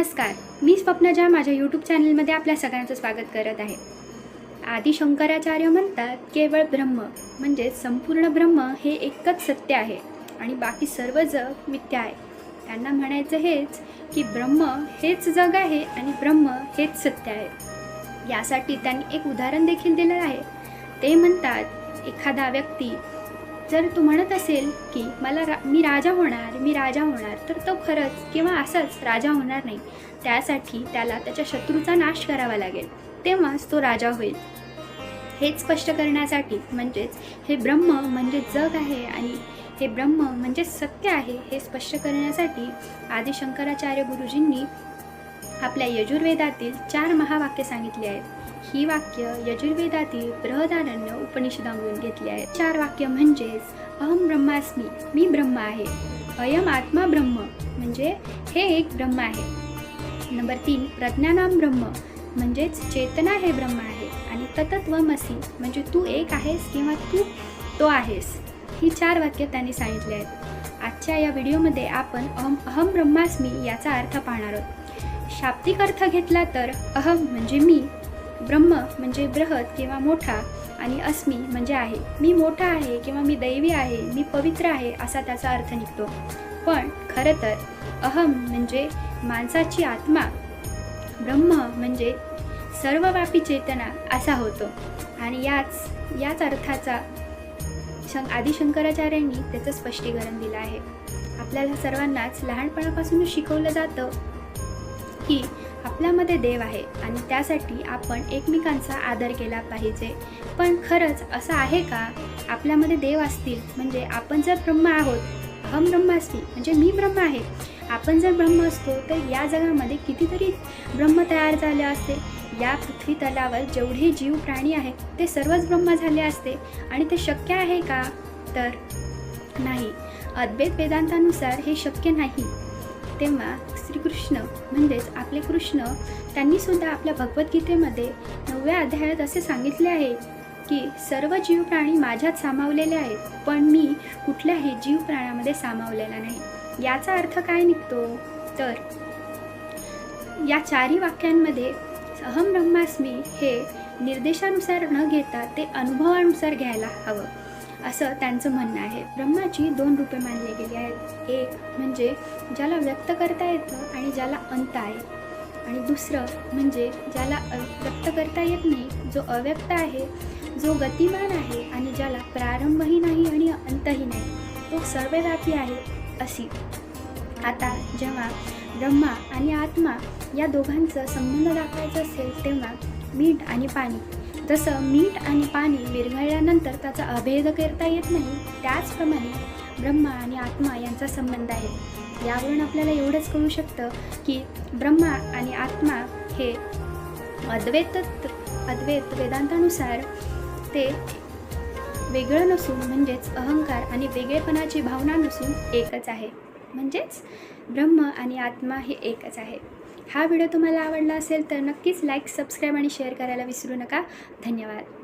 नमस्कार मी स्वप्नजा माझ्या यूट्यूब चॅनलमध्ये आपल्या सगळ्यांचं स्वागत करत आहे. आदि शंकराचार्य म्हणतात केवळ ब्रह्म म्हणजे संपूर्ण ब्रह्म हे एकच सत्य आहे आणि बाकी सर्व जग मिथ्या आहे. त्यांना म्हणायचं हेच की ब्रह्म हेच जग आहे आणि ब्रह्म हेच सत्य आहे. यासाठी त्यांनी एक उदाहरण देखील दिलं आहे. ते म्हणतात एखादा व्यक्ती जर तू म्हणत असेल की मला रा मी राजा होणार मी राजा होणार तर तो खरंच किंवा असंच राजा होणार नाही. त्यासाठी त्याला त्याच्या शत्रूचा नाश करावा लागेल. तेव्हाच तो राजा होईल. हेच स्पष्ट करण्यासाठी म्हणजेच हे ब्रह्म म्हणजे जग आहे आणि हे ब्रह्म म्हणजे सत्य आहे हे स्पष्ट करण्यासाठी आदिशंकराचार्य गुरुजींनी आपल्या यजुर्वेदातील चार महावाक्य सांगितली आहेत. ही वाक्य यजुर्वेदातील बृहदारण्य उपनिषदांमधून घेतली आहेत चार वाक्य म्हणजेच अहम ब्रह्मास्मी मी ब्रह्म आहे. अयम आत्मा ब्रह्म म्हणजे हे एक ब्रह्म आहे. नंबर तीन प्रज्ञानाम ब्रह्म म्हणजेच चेतना हे ब्रह्म आहे. आणि ततत्वमसी म्हणजे तू एक आहेस किंवा तू तो आहेस. ही चार वाक्य त्यांनी सांगितली आहेत. आजच्या या व्हिडिओमध्ये आपण अहम अहम ब्रह्मास्मी याचा अर्थ पाहणार आहोत. शाब्दिक अर्थ घेतला तर अहम म्हणजे मी ब्रह्म म्हणजे बृहत किंवा मोठा आणि अस्मी म्हणजे आहे. मी मोठा आहे किंवा मी दैवी आहे मी पवित्र आहे असा त्याचा अर्थ निघतो. पण खरं तर अहम म्हणजे माणसाची आत्मा ब्रह्म म्हणजे सर्वव्यापी चेतना असा होतो. आणि याच याच अर्थाचा शं आदिशंकराचार्यांनी त्याचं स्पष्टीकरण दिलं आहे. आपल्याला सर्वांनाच लहानपणापासून शिकवलं जातं की आपल्यामध्ये देव आहे आणि त्यासाठी आपण एकमेकांचा आदर केला पाहिजे. पण खरंच असं आहे का? आपल्यामध्ये देव असतील म्हणजे आपण जर ब्रह्म आहोत अहम ब्रह्म असतील म्हणजे मी ब्रह्म आहे. आपण जर ब्रह्म असतो तर या जगामध्ये कितीतरी ब्रह्म तयार झाले असते. या पृथ्वी तलावर जेवढे जीव प्राणी आहेत ते सर्वच ब्रह्म झाले असते. आणि ते शक्य आहे का? तर नाही. अद्वैत वेदांतानुसार हे शक्य नाही. तेव्हा श्रीकृष्ण म्हणजेच आपले कृष्ण त्यांनी सुद्धा आपल्या भगवद्गीतेमध्ये नवव्या अध्यायात असे सांगितले आहे की सर्व जीव प्राणी माझ्यात सामावलेले आहेत पण मी कुठल्याही जीव प्राण्यामध्ये सामावलेला नाही. याचा अर्थ काय निघतो? तर या चारही वाक्यांमध्ये अहम ब्रह्मास्मी हे निर्देशानुसार न घेता ते अनुभवानुसार घ्यायला हवं. असं त्यांचं म्हणणं आहे. ब्रह्माची दोन रूपे मानली गेली आहेत. एक म्हणजे ज्याला व्यक्त करता येतं आणि ज्याला अंत आहे. आणि दुसरं म्हणजे ज्याला अ व्यक्त करता येत नाही जो अव्यक्त आहे जो गतिमान आहे आणि ज्याला प्रारंभही नाही आणि अंतही नाही तो सर्वव्यापी आहे अशी. आता जेव्हा ब्रह्मा आणि आत्मा या दोघांचं संबंध दाखवायचा असेल तेव्हा मीठ आणि पाणी जसं मीठ आणि पाणी विरघळल्यानंतर त्याचा अभेद करता येत नाही त्याचप्रमाणे ब्रह्मा आणि आत्मा यांचा संबंध आहे. यावरून आपल्याला एवढंच कळू शकतं की ब्रह्मा आणि आत्मा हे अद्वैत अद्वैत वेदांतानुसार ते वेगळं नसून म्हणजेच अहंकार आणि वेगळेपणाची भावना नसून एकच आहे. म्हणजेच ब्रह्म आणि आत्मा हे एकच आहे. हा व्हिडिओ तुम्हाला आवडला असेल तर नक्कीच लाईक सबस्क्राईब आणि शेअर करायला विसरू नका. धन्यवाद.